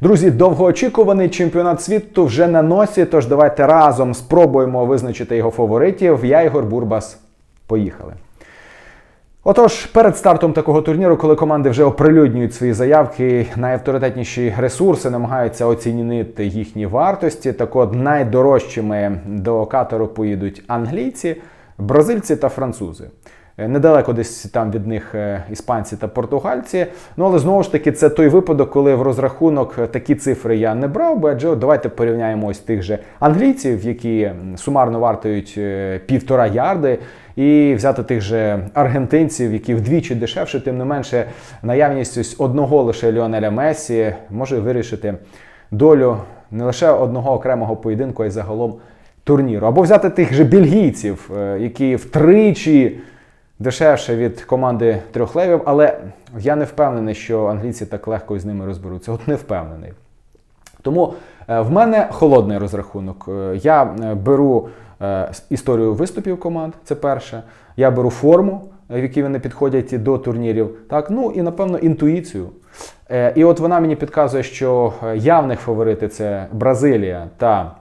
Друзі, довгоочікуваний чемпіонат світу вже на носі. Тож давайте разом спробуємо визначити його фаворитів. Я Ігор Бурбас. Поїхали. Отож, перед стартом такого турніру, коли команди вже оприлюднюють свої заявки, найавторитетніші ресурси намагаються оцінити їхні вартості. Так от найдорожчими до катору поїдуть англійці, бразильці та французи. Е, Недалеко десь там від них е, іспанці та португальці. Ну але знову ж таки, це той випадок, коли в розрахунок е, такі цифри я не брав, бо адже давайте порівняємо ось тих же англійців, які сумарно вартують півтора ярди, і взяти тих же аргентинців, які вдвічі дешевше, тим не менше, наявність ось одного лише Ліонеля Месі може вирішити долю не лише одного окремого поєдинку, а й загалом турніру. Або взяти тих же бельгійців, які втричі дешевше від команди трьох левів, але я не впевнений, що англійці так легко з ними розберуться. От не впевнений. Тому е, в мене холодний розрахунок. Е, Я е, беру історію виступів команд, це перше. Я беру форму, в якій вони підходять до турнірів. Так, ну і напевно інтуїцію. І от вона мені підказує, що явних фаворити це Бразилія та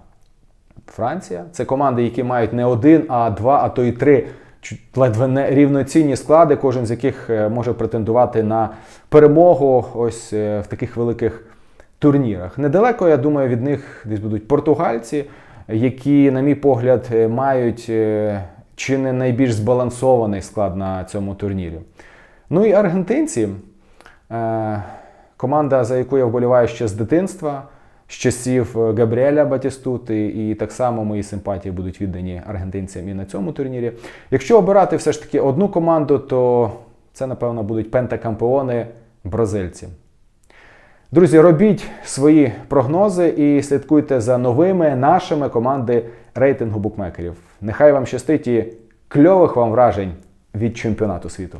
Франція. Це команди, які мають не один, а два, а то і три ледве не рівноцінні склади, кожен з яких е, може претендувати на перемогу ось е, в таких великих турнірах. Недалеко, я думаю, від них десь будуть португальці, які, на мій погляд, е, мають чи не найбільш збалансований склад на цьому турнірі. Ну і аргентинці. Команда, за яку я вболіваю ще з дитинства, з часів е, Габріеля Батістути, і так само мої симпатії будуть віддані аргентинцям і на цьому турнірі. Якщо обирати все ж таки одну команду, то це, напевно, будуть пентакампіони бразильці. Друзі, робіть свої прогнози і слідкуйте за новими нашими команди рейтингу букмекерів. Нехай вам щастить і кльових вам вражень від чемпіонату світу.